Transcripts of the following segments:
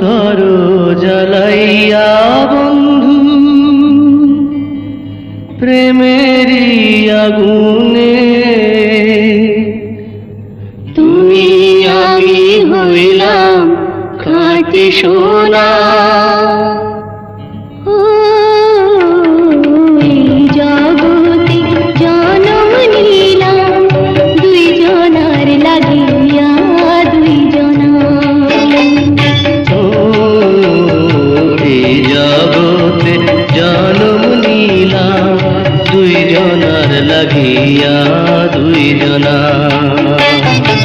তর জ্বালাইয়া বন্ধু প্রেমেরই আগুনে। তুমি আমি হইলাম খাটি সোনা। ചെയ്യാം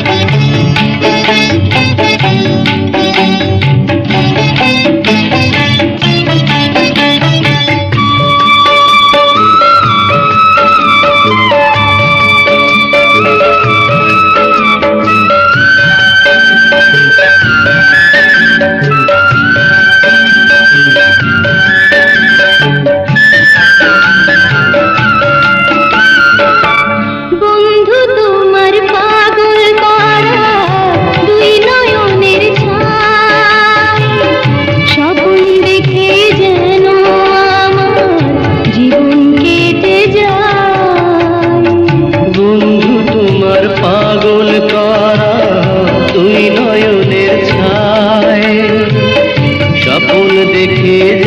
দেখে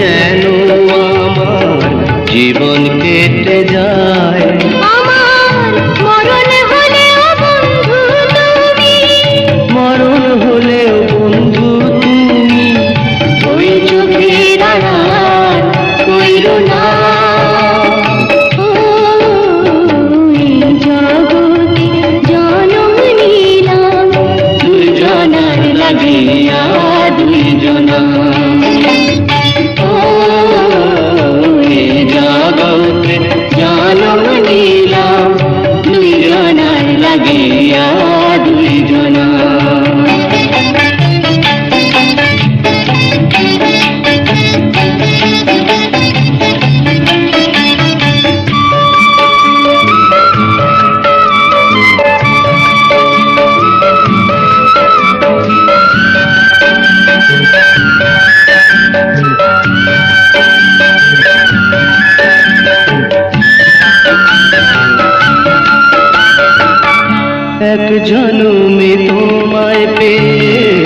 এক জনমে তোমায় পেয়ে